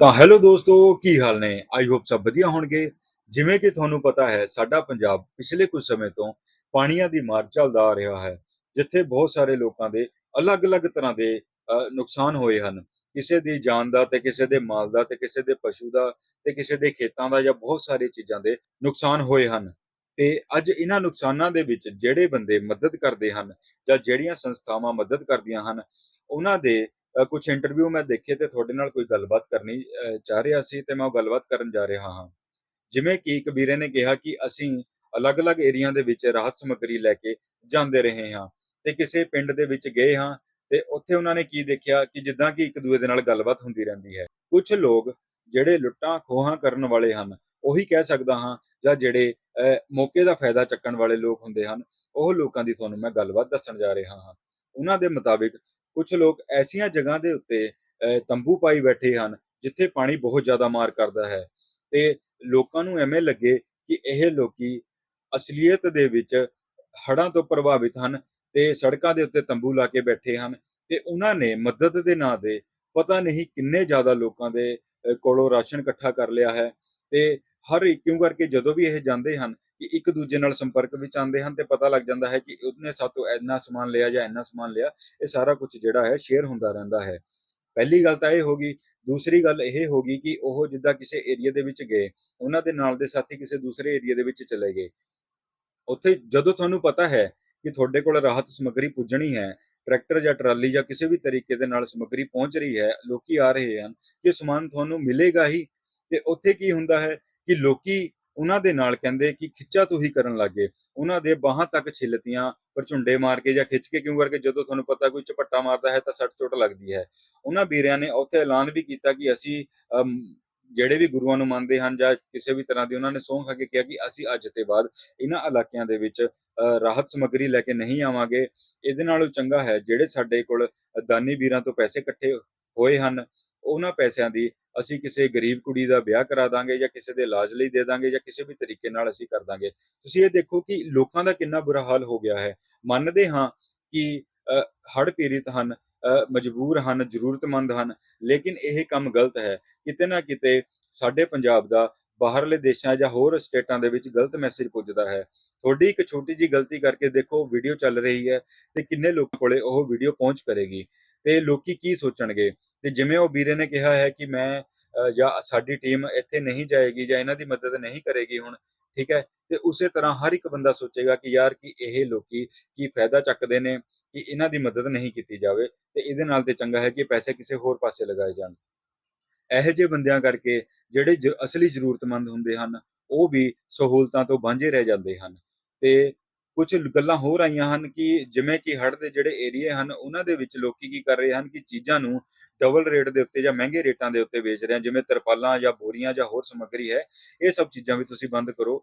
ਤਾਂ ਹੈਲੋ ਦੋਸਤੋ, ਕੀ ਹਾਲ ਨੇ? ਆਈ ਹੋਪ ਸਭ ਵਧੀਆ ਹੋਣਗੇ। ਜਿਵੇਂ ਕਿ ਤੁਹਾਨੂੰ ਪਤਾ ਹੈ, ਸਾਡਾ ਪੰਜਾਬ ਪਿਛਲੇ ਕੁਝ ਸਮੇਂ ਤੋਂ ਪਾਣੀਆਂ ਦੀ ਮਾਰ ਚੱਲਦਾ ਆ ਰਿਹਾ ਹੈ, ਜਿੱਥੇ ਬਹੁਤ ਸਾਰੇ ਲੋਕਾਂ ਦੇ ਅਲੱਗ-ਅਲੱਗ ਤਰ੍ਹਾਂ ਦੇ ਨੁਕਸਾਨ ਹੋਏ ਹਨ। ਕਿਸੇ ਦੀ ਜਾਨ ਦਾ ਤੇ ਕਿਸੇ ਦੇ ਮਾਲ ਦਾ ਤੇ ਕਿਸੇ ਦੇ ਪਸ਼ੂ ਦਾ ਤੇ ਕਿਸੇ ਦੇ ਖੇਤਾਂ ਦਾ ਜਾਂ ਬਹੁਤ ਸਾਰੀ ਚੀਜ਼ਾਂ ਦੇ ਨੁਕਸਾਨ ਹੋਏ ਹਨ। ਤੇ ਅੱਜ ਇਹਨਾਂ ਨੁਕਸਾਨਾਂ ਦੇ ਵਿੱਚ ਜਿਹੜੇ ਬੰਦੇ ਮਦਦ ਕਰਦੇ ਹਨ ਜਾਂ ਜਿਹੜੀਆਂ ਸੰਸਥਾਵਾਂ ਮਦਦ ਕਰਦੀਆਂ ਹਨ, ਉਹਨਾਂ ਦੇ ਕੁਝ ਇੰਟਰਵਿਊ ਮੈਂ ਦੇਖੇ ਤੇ ਤੁਹਾਡੇ ਨਾਲ ਕੋਈ ਗੱਲਬਾਤ ਕਰਨੀ ਅ, ਚਾਹ ਰਿਹਾ ਸੀ ਤੇ ਮੈਂ ਉਹ ਗੱਲਬਾਤ ਕਰਨ ਜਾ ਰਿਹਾ ਹਾਂ। ਜਿਵੇਂ ਕਿ ਇੱਕ ਨੇ ਕਿਹਾ ਕਿ ਅਸੀਂ ਅਲੱਗ-ਅਲੱਗ ਏਰੀਆ ਦੇ ਵਿੱਚ ਰਾਹਤ ਸਮੱਗਰੀ ਲੈ ਕੇ ਜਾਂਦੇ ਰਹੇ ਹਾਂ ਤੇ ਕਿਸੇ ਪਿੰਡ ਦੇ ਵਿੱਚ ਗਏ ਹਾਂ ਤੇ ਉੱਥੇ ਉਹਨਾਂ ਨੇ ਕੀ ਦੇਖਿਆ ਕਿ ਜਿੱਦਾਂ ਕਿ ਇੱਕ ਦੂਏ ਦੇ ਨਾਲ ਗੱਲਬਾਤ ਹੁੰਦੀ ਰਹਿੰਦੀ ਹੈ। ਕੁਝ ਲੋਕ ਜਿਹੜੇ ਲੁੱਟਾਂ ਖੋਹਾਂ ਕਰਨ ਵਾਲੇ ਹਨ ਉਹੀ ਕਹਿ ਸਕਦਾ ਹਾਂ ਜਾਂ ਜਿਹੜੇ ਅ, ਮੌਕੇ ਦਾ ਫਾਇਦਾ ਚੱਕਣ ਵਾਲੇ ਲੋਕ ਹੁੰਦੇ ਹਨ ਉਹ ਲੋਕਾਂ ਦੀ ਤੁਹਾਨੂੰ ਮੈਂ ਗੱਲਬਾਤ ਦੱਸਣ ਜਾ ਰਿਹਾ ਹਾਂ। ਉਹਨਾਂ ਦੇ ਮੁਤਾਬਿਕ ਕੁਝ ਲੋਕ ਐਸੀਆਂ ਜਗ੍ਹਾ ਦੇ ਉੱਤੇ ਤੰਬੂ ਪਾਈ ਬੈਠੇ ਹਨ, ਜਿੱਥੇ ਪਾਣੀ ਬਹੁਤ ਜ਼ਿਆਦਾ ਮਾਰ ਕਰਦਾ ਹੈ। ਤੇ ਲੋਕਾਂ ਨੂੰ ਐਵੇਂ ਲੱਗੇ ਕਿ ਇਹ ਲੋਕੀ ਅਸਲੀਅਤ ਦੇ ਵਿੱਚ ਹੜ੍ਹਾਂ ਤੋਂ ਪ੍ਰਭਾਵਿਤ ਹਨ ਤੇ ਸੜਕਾਂ ਦੇ ਉੱਤੇ ਤੰਬੂ ਲਾ ਕੇ ਬੈਠੇ ਹਨ ਤੇ ਉਹਨਾਂ ਨੇ ਮਦਦ ਦੇ ਨਾਂ ਤੇ ਪਤਾ ਨਹੀਂ ਕਿੰਨੇ ਜ਼ਿਆਦਾ ਲੋਕਾਂ ਦੇ ਕੋਲੋਂ ਰਾਸ਼ਨ ਇਕੱਠਾ ਕਰ ਲਿਆ ਹੈ। ਤੇ ਹਰ ਇੱਕ, ਕਿਉਂ ਕਰਕੇ ਜਦੋਂ ਵੀ ਇਹ ਜਾਂਦੇ ਹਨ ਕਿ ਇੱਕ ਦੂਜੇ ਨਾਲ ਸੰਪਰਕ ਵਿੱਚ ਆਉਂਦੇ ਹਨ ਤੇ ਪਤਾ ਲੱਗ ਜਾਂਦਾ ਹੈ ਕਿ ਉਹਨੇ ਸਾਤੋਂ ਇੰਨਾ ਸਮਾਨ ਲਿਆ ਜਾਂ ਇੰਨਾ ਸਮਾਨ ਲਿਆ, ਇਹ ਸਾਰਾ ਕੁਝ ਜਿਹੜਾ ਹੈ ਸ਼ੇਅਰ ਹੁੰਦਾ ਰਹਿੰਦਾ ਹੈ। ਪਹਿਲੀ ਗੱਲ ਤਾਂ ਇਹ ਹੋ ਗਈ, ਦੂਸਰੀ ਗੱਲ ਇਹ ਹੋ ਗਈ ਕਿ ਉਹ ਜਿੱਦਾਂ ਕਿਸੇ ਏਰੀਆ ਦੇ ਵਿੱਚ ਗਏ, ਉਹਨਾਂ ਦੇ ਨਾਲ ਦੇ ਸਾਥੀ ਕਿਸੇ ਦੂਸਰੇ ਏਰੀਆ ਦੇ ਵਿੱਚ ਚਲੇ ਗਏ। ਉੱਥੇ ਜਦੋਂ ਤੁਹਾਨੂੰ ਪਤਾ ਹੈ ਕਿ ਤੁਹਾਡੇ ਕੋਲ ਰਾਹਤ ਸਮੱਗਰੀ ਪੁੱਜਣੀ ਹੈ, ਟਰੈਕਟਰ ਜਾਂ ਟਰਾਲੀ ਜਾਂ ਕਿਸੇ ਵੀ ਤਰੀਕੇ ਦੇ ਨਾਲ ਸਮੱਗਰੀ ਪਹੁੰਚ ਰਹੀ ਹੈ, ਲੋਕੀ ਆ ਰਹੇ ਹਨ, ਕਿ ਸਮਾਨ ਤੁਹਾਨੂੰ ਮਿਲੇਗਾ ਹੀ, ਤੇ ਉੱਥੇ ਕੀ ਹੁੰਦਾ ਹੈ ਕਿ ਲੋਕੀ ਉਹਨਾਂ ਦੇ ਨਾਲ ਕਹਿੰਦੇ ਕਿ ਖਿੱਚਾ ਤੂੰ ਹੀ ਕਰਨ ਲੱਗੇ ਉਹਨਾਂ ਦੇ ਬਾਹਾਂ ਤੱਕ ਛਿੱਲਤੀਆਂ ਪਰ ਝੁੰਡੇ ਮਾਰ ਕੇ ਜਾਂ ਖਿੱਚ ਕੇ ਕਿਉਂ ਕਰਕੇ ਜਦੋਂ ਤੁਹਾਨੂੰ ਪਤਾ ਕੋਈ ਝਪੱਟਾ ਮਾਰਦਾ ਹੈ ਤਾਂ ਸੱਟ ਚੋਟ ਲੱਗਦੀ ਹੈ। ਉਹਨਾਂ ਵੀਰਿਆਂ ਨੇ ਉੱਥੇ ਐਲਾਨ ਵੀ ਕੀਤਾ ਕਿ ਅਸੀਂ ਜਿਹੜੇ ਵੀ ਗੁਰੂਆਂ ਨੂੰ ਮੰਨਦੇ ਹਨ ਜਾਂ ਕਿਸੇ ਵੀ ਤਰ੍ਹਾਂ ਦੀ ਉਹਨਾਂ ਨੇ ਸਹੁੰ ਖਾ ਕੇ ਕਿਹਾ ਕਿ ਅਸੀਂ ਅੱਜ ਤੇ ਬਾਅਦ ਇਹਨਾਂ ਇਲਾਕਿਆਂ ਦੇ ਵਿੱਚ ਅ, ਰਾਹਤ ਸਮੱਗਰੀ ਲੈ ਕੇ ਨਹੀਂ ਆਵਾਂਗੇ। ਇਹਦੇ ਨਾਲੋਂ ਚੰਗਾ ਹੈ ਜਿਹੜੇ ਸਾਡੇ ਕੋਲ ਦਾਨੀ ਵੀਰਾਂ ਤੋਂ ਪੈਸੇ ਇਕੱਠੇ ਹੋਏ ਹਨ ਉਹਨਾਂ ਪੈਸਿਆਂ ਦੀ ਅਸੀਂ ਕਿਸੇ ਗਰੀਬ ਕੁੜੀ ਦਾ ਵਿਆਹ ਕਰਾ ਦਾਂਗੇ ਜਾਂ ਕਿਸੇ ਦੇ ਇਲਾਜ ਲਈ ਦੇ ਦਾਂਗੇ ਜਾਂ ਕਿਸੇ ਵੀ ਤਰੀਕੇ ਨਾਲ ਅਸੀਂ ਕਰ ਦਾਂਗੇ। ਤੁਸੀਂ ਇਹ ਦੇਖੋ ਕਿ ਲੋਕਾਂ ਦਾ ਕਿੰਨਾ ਬੁਰਾ ਹਾਲ ਹੋ ਗਿਆ ਹੈ। ਮੰਨਦੇ ਹਾਂ ਕਿ ਹੜ੍ਹ ਪੀੜਿਤ ਹਨ ਮਜਬੂਰ ਹਨ, ਜ਼ਰੂਰਤਮੰਦ ਹਨ, ਲੇਕਿਨ ਇਹ ਕੰਮ ਗਲਤ ਹੈ। ਕਿਤੇ ਨਾ ਕਿਤੇ ਸਾਡੇ ਪੰਜਾਬ ਦਾ ਬਾਹਰਲੇ ਦੇਸ਼ਾਂ ਜਾਂ ਹੋਰ ਸਟੇਟਾਂ ਦੇ ਵਿੱਚ ਗਲਤ ਮੈਸੇਜ ਪੁੱਜਦਾ ਹੈ। ਤੁਹਾਡੀ ਇੱਕ ਛੋਟੀ ਜੀ ਗਲਤੀ ਕਰਕੇ ਦੇਖੋ, ਵੀਡੀਓ ਚੱਲ ਰਹੀ ਹੈ ਤੇ ਕਿੰਨੇ ਲੋਕਾਂ ਕੋਲੇ ਉਹ ਵੀਡੀਓ ਪਹੁੰਚ ਕਰੇਗੀ ਤੇ ਲੋਕੀ ਕੀ ਸੋਚਣਗੇ? ਤੇ ਜਿਵੇਂ ਉਹ ਵੀਰੇ ਨੇ ਕਿਹਾ ਹੈ ਕਿ ਮੈਂ ਜਾਂ ਸਾਡੀ ਟੀਮ ਇੱਥੇ ਨਹੀਂ ਜਾਏਗੀ ਜਾਂ ਇਹਨਾਂ ਦੀ ਮਦਦ ਨਹੀਂ ਕਰੇਗੀ ਹੁਣ, ਠੀਕ ਹੈ, ਤੇ ਉਸੇ ਤਰ੍ਹਾਂ ਹਰ ਇੱਕ ਬੰਦਾ ਸੋਚੇਗਾ ਕਿ ਯਾਰ ਕਿ ਇਹ ਲੋਕੀ ਕੀ ਫਾਇਦਾ ਚੱਕਦੇ ਨੇ, ਕਿ ਇਹਨਾਂ ਦੀ ਮਦਦ ਨਹੀਂ ਕੀਤੀ ਜਾਵੇ, ਤੇ ਇਹਦੇ ਨਾਲ ਤੇ ਚੰਗਾ ਹੈ ਕਿ ਪੈਸੇ ਕਿਸੇ ਹੋਰ ਪਾਸੇ ਲਗਾਏ ਜਾਣ। ਇਹੋ ਜਿਹੇ ਬੰਦਿਆਂ ਕਰਕੇ ਜਿਹੜੇ ਜ- ਅਸਲੀ ਜ਼ਰੂਰਤਮੰਦ ਹੁੰਦੇ ਹਨ, ਉਹ ਵੀ ਸਹੂਲਤਾਂ ਤੋਂ ਵਾਂਝੇ ਰਹਿ ਜਾਂਦੇ ਹਨ, ਤੇ ਕੁਝ ਗੱਲਾਂ ਹੋਰ ਆਈਆਂ ਹਨ ਕਿ ਜਿਵੇਂ ਕਿ ਹੜ੍ਹ ਦੇ ਜਿਹੜੇ ਏਰੀਏ ਹਨ, ਉਹਨਾਂ ਦੇ ਵਿੱਚ ਲੋਕੀ ਕੀ ਕਰ ਰਹੇ ਹਨ ਕਿ ਚੀਜ਼ਾਂ ਨੂੰ ਡਬਲ ਰੇਟ ਦੇ ਉੱਤੇ ਜਾਂ ਮਹਿੰਗੇ ਰੇਟਾਂ ਦੇ ਉੱਤੇ ਵੇਚ ਰਹੇ ਹਨ, ਜਿਵੇਂ ਤਰਪਾਲਾਂ ਜਾਂ ਬੋਰੀਆਂ ਜਾਂ ਹੋਰ ਸਮੱਗਰੀ ਹੈ, ਇਹ ਸਭ ਚੀਜ਼ਾਂ ਵੀ ਤੁਸੀਂ ਬੰਦ ਕਰੋ।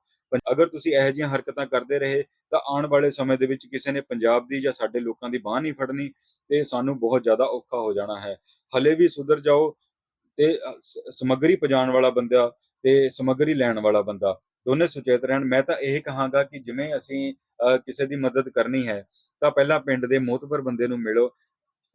ਅਗਰ ਤੁਸੀਂ ਇਹੋ ਜਿਹੀਆਂ ਹਰਕਤਾਂ ਕਰਦੇ ਰਹੇ, ਤਾਂ ਆਉਣ ਵਾਲੇ ਸਮੇਂ ਦੇ ਵਿੱਚ ਕਿਸੇ ਨੇ ਪੰਜਾਬ ਦੀ ਜਾਂ ਸਾਡੇ ਲੋਕਾਂ ਦੀ ਬਾਹ ਨਹੀਂ ਫੜਨੀ ਤੇ ਸਾਨੂੰ ਬਹੁਤ ਜ਼ਿਆਦਾ ਔਖਾ ਹੋ ਜਾਣਾ ਹੈ। ਹਲੇ ਵੀ ਸੁਧਰ ਜਾਓ ਤੇ ਸਮੱਗਰੀ ਪਹੁੰਚਾਉਣ ਵਾਲਾ ਬੰਦਾ ਤੇ ਸਮੱਗਰੀ ਲੈਣ ਵਾਲਾ ਬੰਦਾ, ਦੋਨੇ ਸੁਚੇਤ ਰਹਿਣ। ਮੈਂ ਤਾਂ ਇਹ ਕਹਾਂਗਾ ਕਿ ਜਿਵੇਂ ਅਸੀਂ ਕਿਸੇ ਦੀ ਮਦਦ ਕਰਨੀ ਹੈ, ਤਾਂ ਪਹਿਲਾਂ ਪਿੰਡ ਦੇ ਮੋਹਤਬਰ ਬੰਦੇ ਨੂੰ ਮਿਲੋ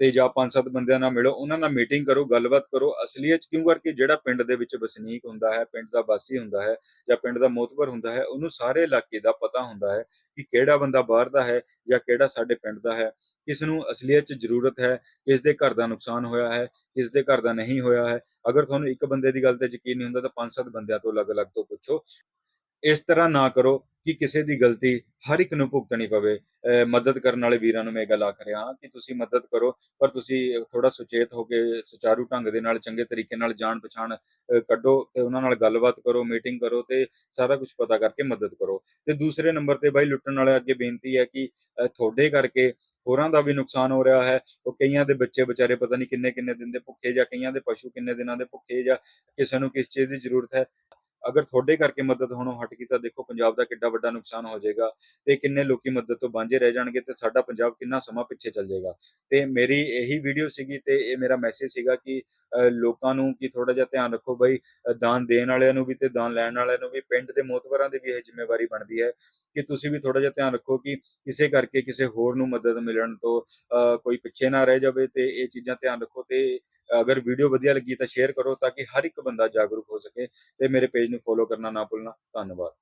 ਤੇ ਜਾਂ ਪੰਜ ਸੱਤ ਬੰਦਿਆਂ ਨਾਲ ਮਿਲੋ, ਉਹਨਾਂ ਨਾਲ ਮੀਟਿੰਗ ਕਰੋ, ਗੱਲਬਾਤ ਕਰੋ, ਅਸਲੀਅਤ ਕਿਉਂ ਕਰਕੇ ਜਿਹੜਾ ਪਿੰਡ ਦੇ ਵਿੱਚ ਵਸਨੀਕ ਹੁੰਦਾ ਹੈ, ਪਿੰਡ ਦਾ ਵਾਸੀ ਹੁੰਦਾ ਹੈ ਜਾਂ ਪਿੰਡ ਦਾ ਮੋਹਤਬਰ ਹੁੰਦਾ ਹੈ, ਉਹਨੂੰ ਸਾਰੇ ਇਲਾਕੇ ਦਾ ਪਤਾ ਹੁੰਦਾ ਹੈ ਕਿ ਕਿਹੜਾ ਬੰਦਾ ਬਾਹਰ ਦਾ ਹੈ ਜਾਂ ਕਿਹੜਾ ਸਾਡੇ ਪਿੰਡ ਦਾ ਹੈ। ਕਿਸ ਨੂੰ ਅਸਲੀਅਤ 'ਚ ਜ਼ਰੂਰਤ ਹੈ, ਕਿਸ ਦੇ ਘਰ ਦਾ ਨੁਕਸਾਨ ਹੋਇਆ ਹੈ, ਕਿਸ ਦੇ ਘਰ ਦਾ ਨਹੀਂ ਹੋਇਆ ਹੈ। ਅਗਰ ਤੁਹਾਨੂੰ ਇੱਕ ਬੰਦੇ ਦੀ ਗੱਲ ਤੇ ਯਕੀਨ ਨਹੀਂ ਹੁੰਦਾ ਤਾਂ ਪੰਜ ਸੱਤ ਬੰਦਿਆਂ ਤੋਂ ਅਲੱਗ-ਅਲੱਗ ਤੋਂ ਪੁੱਛੋ। ਇਸ ਤਰ੍ਹਾਂ ਨਾ ਕਰੋ ਕਿ ਕਿਸੇ ਦੀ ਗਲਤੀ ਹਰ ਇੱਕ ਨੂੰ ਭੁਗਤਣੀ ਪਵੇ। ਮਦਦ ਕਰਨ ਵਾਲੇ ਵੀਰਾਂ ਨੂੰ ਮੈਂ ਗੱਲ ਆਖ ਰਿਹਾ ਹਾਂ ਕਿ ਤੁਸੀਂ ਮਦਦ ਕਰੋ, ਪਰ ਤੁਸੀਂ ਥੋੜਾ ਸੁਚੇਤ ਹੋ ਕੇ ਸੁਚਾਰੂ ਢੰਗ ਦੇ ਨਾਲ, ਚੰਗੇ ਤਰੀਕੇ ਨਾਲ ਜਾਣ ਪਛਾਣ ਕੱਢੋ ਤੇ ਉਹਨਾਂ ਨਾਲ ਗੱਲਬਾਤ ਕਰੋ, ਮੀਟਿੰਗ ਕਰੋ ਤੇ ਸਾਰਾ ਕੁਝ ਪਤਾ ਕਰਕੇ ਮਦਦ ਕਰੋ। ਤੇ ਦੂਸਰੇ ਨੰਬਰ ਤੇ ਬਾਈ, ਲੁੱਟਣ ਵਾਲੇ ਅੱਗੇ ਬੇਨਤੀ ਹੈ ਕਿ ਤੁਹਾਡੇ ਕਰਕੇ ਹੋਰਾਂ ਦਾ ਵੀ ਨੁਕਸਾਨ ਹੋ ਰਿਹਾ ਹੈ। ਉਹ ਕਈਆਂ ਦੇ ਬੱਚੇ ਵਿਚਾਰੇ ਪਤਾ ਨਹੀਂ ਕਿੰਨੇ ਕਿੰਨੇ ਦਿਨ ਦੇ ਭੁੱਖੇ ਜਾਂ ਕਈਆਂ ਦੇ ਪਸ਼ੂ ਕਿੰਨੇ ਦਿਨਾਂ ਦੇ ਭੁੱਖੇ ਜਾਂ ਕਿਸੇ ਨੂੰ ਕਿਸ ਚੀਜ਼ ਦੀ ਜ਼ਰੂਰਤ ਹੈ। ਅਗਰ ਤੁਹਾਡੇ ਕਰਕੇ ਮਦਦ ਹੋਣੋਂ ਹਟ ਗਈ ਤਾਂ ਦੇਖੋ ਪੰਜਾਬ ਦਾ ਕਿੱਡਾ ਵੱਡਾ ਨੁਕਸਾਨ ਹੋ ਜਾਏਗਾ ਤੇ ਕਿੰਨੇ ਲੋਕੀ ਮਦਦ ਤੋਂ ਵਾਂਝੇ ਰਹਿ ਜਾਣਗੇ ਤੇ ਸਾਡਾ ਪੰਜਾਬ ਕਿੰਨਾ ਸਮਾਂ ਪਿੱਛੇ ਚੱਲ ਜਾਏਗਾ। ਤੇ ਮੇਰੀ ਇਹੀ ਵੀਡੀਓ ਸੀਗੀ ਤੇ ਇਹ ਮੇਰਾ ਮੈਸੇਜ ਸੀਗਾ ਕਿ ਲੋਕਾਂ ਨੂੰ ਕਿ ਥੋੜਾ ਜਿਹਾ ਧਿਆਨ ਰੱਖੋ ਬਈ ਦਾਨ ਦੇਣ ਵਾਲਿਆਂ ਨੂੰ ਵੀ ਤੇ ਦਾਨ ਲੈਣ ਵਾਲਿਆਂ ਨੂੰ ਵੀ ਪਿੰਡ ਦੇ ਮੋਤਬਰਾਂ ਦੀ ਵੀ ਇਹ ਜ਼ਿੰਮੇਵਾਰੀ ਬਣਦੀ ਹੈ ਕਿ ਤੁਸੀਂ ਵੀ ਥੋੜਾ ਜਿਹਾ ਧਿਆਨ ਰੱਖੋ ਕਿ ਕਿਸੇ ਕਰਕੇ ਕਿਸੇ ਹੋਰ ਨੂੰ ਮਦਦ ਮਿਲਣ ਤੋਂ ਅ, ਕੋਈ ਪਿੱਛੇ ਨਾ ਰਹਿ ਜਾਵੇ ਤੇ ਇਹ ਚੀਜ਼ਾਂ ਧਿਆਨ ਰੱਖੋ ਤੇ ਅਗਰ ਵੀਡੀਓ ਵਧੀਆ ਲੱਗੀ ਤਾਂ ਸ਼ੇਅਰ ਕਰੋ ਤਾਂ ਕਿ ਹਰ ਇੱਕ ਬੰਦਾ ਜਾਗਰੂਕ ਹੋ ਸਕੇ ਤੇ ਮੇਰੇ ਪੇਜ ਨੂੰ ਨੂੰ ਫੋਲੋ ਕਰਨਾ ਨਾ ਭੁੱਲਣਾ। ਧੰਨਵਾਦ।